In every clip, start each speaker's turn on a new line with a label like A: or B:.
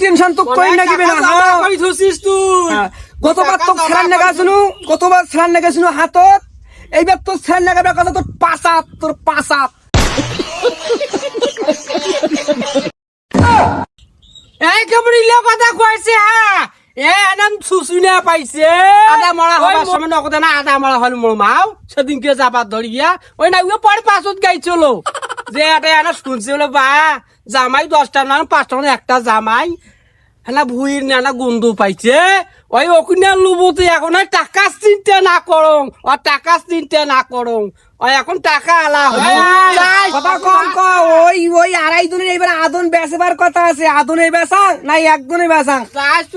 A: Tension তো কই না দিবে না হ্যাঁ।
B: কই থুছিস তুই।
A: হ্যাঁ। গতবার তো ছেড়ান নেগাছিনু গতবার ছেড়ান নেগাছিনু হাতত। এইবার তো ছেড়ান নেগাবার কথা তোর পাঁচাত তোর পাঁচাত
B: এই কেমন ইলে কথা কইছে হ্যাঁ। এ নাম সুসুনা পাইছে।
A: আদা মরা হবার
B: সময় না আদা মরা হল মোর মাও। সেদিনকে যাবার ধরিয়া ওই না ওই পরে পাঁচত গাইছিল। যে এটা এনা শুনছে বলে বা। জামাই দশটা না পাঁচটা না একটা জামাই। হ্যাঁ ভুইর না গন্ধ পাইছে। ওই ওখানে লুবতে এখন আর টাকা চিন্তা না করং ও টাকা চিন্তা না করং। ওই এখন টাকা আলা
A: কথা কম ক ওই ওই আড়াই দিনের এইবার আদন বেচবার কথা আছে। আদনে বেসা না একদনে
B: বেসা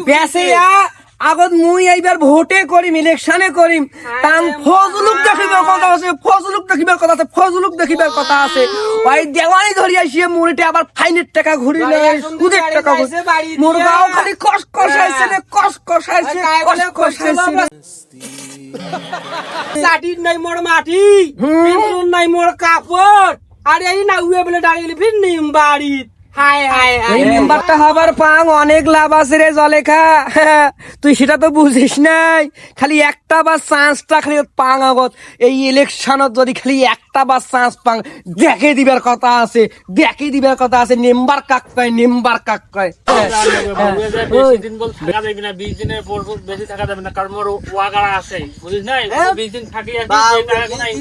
A: বেসে আগত মুই এইবার ভোটে করিম ইলেকশনে করিম তাম ফজলুক দেখিবার কথা আছে ফজলুক দেখিবার কথা আছে ফজলুক দেখিবার কথা আছে। ওই দেওয়ানি ধরি আসিয়ে মুড়িতে আবার ফাইনের টাকা ঘুরিলে
B: বাড়ি
A: সুদের টাকা
B: বাড়ি দিয়া।
A: খালি কস কস আইছে রে কস কস আইছে কস কস আইছে রে।
B: নাই মোর মাটি নাই মোর কাপড় আর এই না উয়ে বলে দাঁড়িয়ে ফির নিম বাড়ি হায়
A: এই মেম্বারটা হবার পাং অনেক লাভ আছে রে জলেখা। তুই সেটা তো বুঝিস নাই। খালি একটা বা চান্সটা খালি পাং আগত। এই ইলেকশনত যদি খালি একটা বা চান্স পাং দেখে দিবার কথা আছে দেখে দিবার কথা আছে নেম্বার কাক কয় নেম্বার কাক কয়।
C: থাকা থাকা থাকি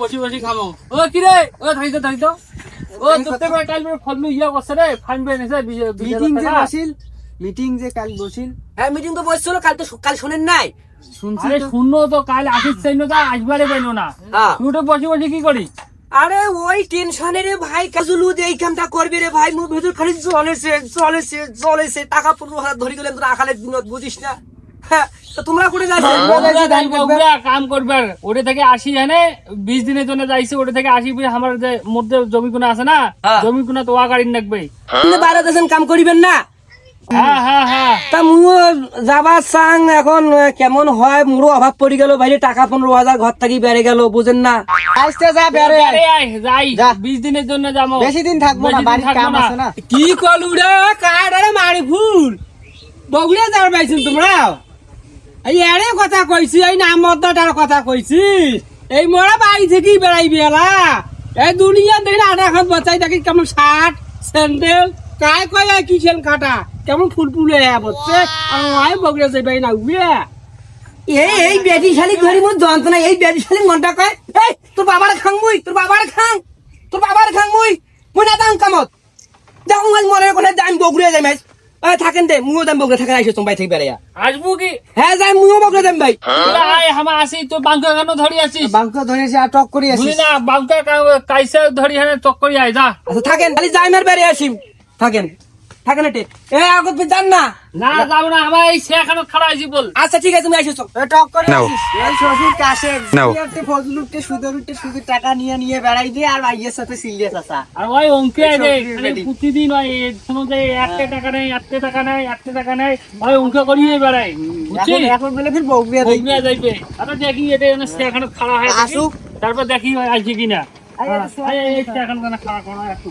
C: বসি বসি খামো। ও কি রে ও থাইতো থাইতো ও তোতে করে কাল মেরে ফল ইয়া করছে রে ফাইন বেন এসে
D: মিটিং যে বসিল মিটিং যে কাল বসিল।
A: হ্যাঁ মিটিং তো বসছিল কাল তো কাল শোনেন নাই।
D: শুনছি
C: শূন্য তো কাল আসিস চাই না তা আসবারে পাইনো না।
A: হ্যাঁ।
C: তুই তো বসে বসে কি করি?
A: আরে ওই টেনশনে রে ভাই কাজুলু যে এই কামটা করবে রে ভাই মুখ ভিতর খালি জ্বলেছে জ্বলেছে জ্বলেছে টাকা পনেরো হাজার ধরে গেলেন তোরা আখালের দিনত বুঝিস না? হ্যাঁ তোমরা করে যাচ্ছ
C: ওরা কাম করবে। আর ওটা থেকে আসি এনে বিশ দিনের জন্য যাইছে ওটা থেকে আসি আমার যে মধ্যে জমি কোনা আছে না
A: হ্যাঁ।
C: জমি কোনা তো ওয়াগাড়ি রাখবে
A: বাইরে দেশেন কাম করিবেন না?
C: হ্যাঁ হ্যাঁ হ্যাঁ।
A: তা মুও যাবার চাং এখন কেমন হয়? মোরও অভাব পড়ে গেল বাইরে টাকা পনেরো হাজার ঘর থাকি বেড়ে গেল বুঝেন না?
D: আসতে যা বেরে
C: যাই। বিশ দিনের জন্য যাব।
D: বেশি দিন থাকব না কাম আছে না।
B: কি কলু রে? কাড়ারে মারি ফুল? বগুড়ে যাওয়ার পাইছেন তোমরা এরে কথা কইছি, এই নাম মদ্দাটার কথা কইছি। এই মোরা বাড়ি থেকেই বেড়াই বেলা এই দুনিয়া দেখে আধা খান বাচ্চাই দেখি কেমন শার্ট, স্যান্ডেল, কায় কয় আর কিচেন কাটা, কেমন ফুল ফুলে বলছে আর বগুড়ে যাই না উড়ে
A: এই এই বেটি শালি ধরি মোর যন্ত্রণা, এই বেটি শালি মনটা কয়, এই, তোর বাবার খাং মুই, তোর বাবার খাং, তোর বাবার খাং মুই মুই না দাম কামত। আজ মনে করে যাই বগুড়ে যাই, মাইস। থাকেন দে মুও দাম বগুড়ে থাকেন আইসো তোমার থেকে বেড়াইয়া।
C: আসব কি?
A: হ্যাঁ যাই মুও বগুড়ে যাম ভাই।
C: তোরা আয় হামা আসি তো বাঙ্কা কেন ধরি আসিস?
D: বাংক ধরেছি আটক টক
C: বুঝলি
D: আসিস।
C: না বাঙ্কা কাইসা ধরি হ্যাঁ করি আয় যা।
A: আচ্ছা থাকেন খালি যাই মার বেড়ে আসি থাকেন। এটে এ আগত যান না?
C: না যাব না আমার এই সেখানে খাড়া আছি বল।
A: আচ্ছা ঠিক আছে তুমি আইসো
D: এ টক করে আসিস। এই শ্বশুর কাছে সুদের উঠতে সুদের টাকা নিয়ে নিয়ে বেড়াই দিয়ে আর ভাইয়ের সাথে সিরিয়াস আসা
C: আর ওই অঙ্কে। প্রতিদিন ওই শোনো যে একটা টাকা নেই একটা টাকা নেই একটা টাকা নেই ওই অঙ্ক করিয়ে বেড়াই বুঝছিস?
D: এখন এখন বলে ফির বউবিয়া
C: যাইবে আরে দেখি এটা সেখানে খাড়া হয়
D: আসুক।
C: তারপর দেখি হয় আসছে কিনা।
D: আয়,
C: হ্যাঁ, এই খাড়া করা একটু